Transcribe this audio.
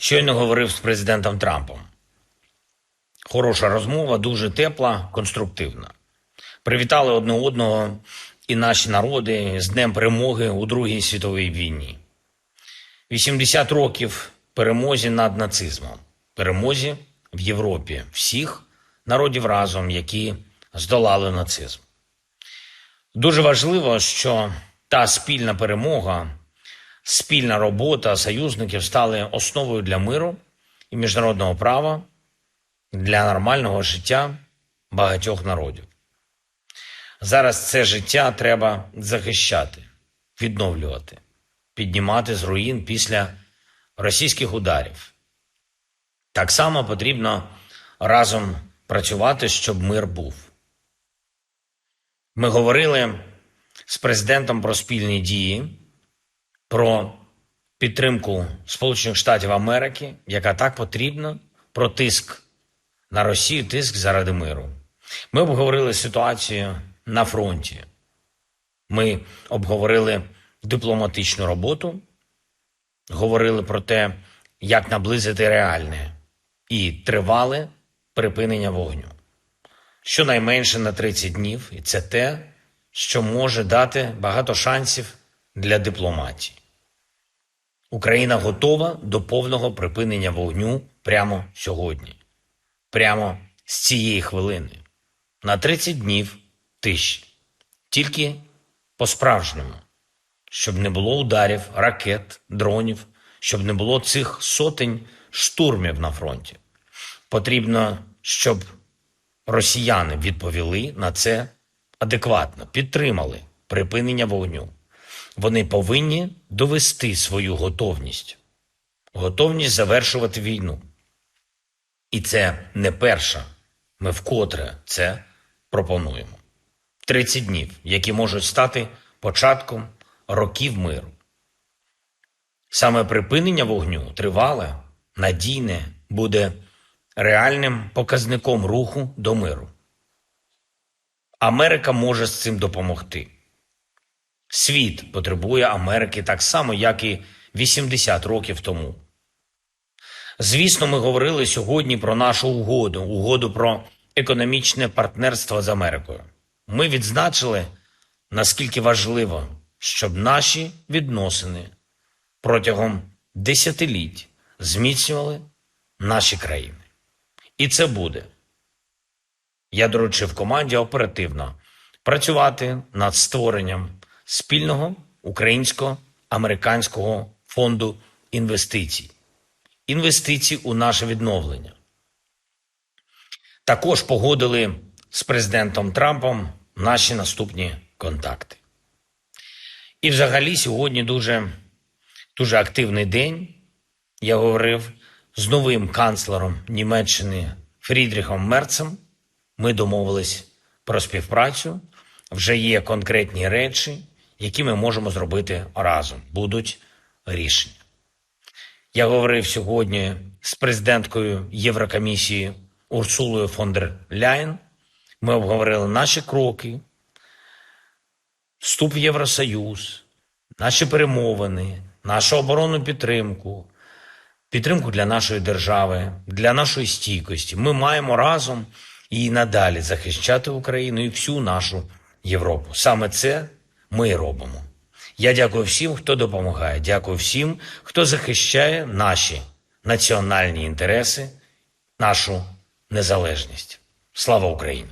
Щойно говорив з президентом Трампом. Хороша розмова, дуже тепла, конструктивна. Привітали одне одного і наші народи з Днем перемоги у Другій світовій війні. 80 років перемозі над нацизмом, перемозі в Європі всіх народів разом, які здолали нацизм. Дуже важливо, що та спільна перемога, спільна робота союзників стали основою для миру і міжнародного права для нормального життя багатьох народів. Зараз це життя треба захищати, відновлювати, піднімати з руїн після російських ударів. Так само потрібно разом працювати, щоб мир був. Ми говорили з президентом про спільні дії, про підтримку Сполучених Штатів Америки, яка так потрібна, про тиск на Росію, тиск заради миру. Ми обговорили ситуацію на фронті. Ми обговорили дипломатичну роботу, говорили про те, як наблизити реальне і тривале припинення вогню. Щонайменше на 30 днів, і це те, що може дати багато шансів для дипломатії. Україна готова до повного припинення вогню прямо сьогодні, прямо з цієї хвилини, на 30 днів тиші, тільки по-справжньому, щоб не було ударів, ракет, дронів, щоб не було цих сотень штурмів на фронті. Потрібно, щоб росіяни відповіли на це адекватно, підтримали припинення вогню. Вони повинні довести свою готовність, готовність завершувати війну. І це не перша. Ми вкотре це пропонуємо. 30 днів, які можуть стати початком років миру. Саме припинення вогню тривале, надійне, буде реальним показником руху до миру. Америка може з цим допомогти. Світ потребує Америки так само, як і 80 років тому. Звісно, ми говорили сьогодні про нашу угоду, угоду про економічне партнерство з Америкою. Ми відзначили, наскільки важливо, щоб наші відносини протягом десятиліть зміцнювали наші країни. І це буде. Я доручив команді оперативно працювати над створенням спільного українсько-американського фонду інвестицій, інвестицій у наше відновлення. Також погодили з президентом Трампом наші наступні контакти. І взагалі сьогодні дуже, дуже активний день. Я говорив з новим канцлером Німеччини Фрідріхом Мерцем. Ми домовились про співпрацю. Вже є конкретні речі, які ми можемо зробити разом. Будуть рішення. Я говорив сьогодні з президенткою Єврокомісії Урсулою фон дер Ляєн. Ми обговорили наші кроки, вступ в Євросоюз, наші перемовини, нашу оборонну підтримку, підтримку для нашої держави, для нашої стійкості. Ми маємо разом і надалі захищати Україну і всю нашу Європу. Саме це ми робимо. Я дякую всім, хто допомагає. Дякую всім, хто захищає наші національні інтереси, нашу незалежність. Слава Україні!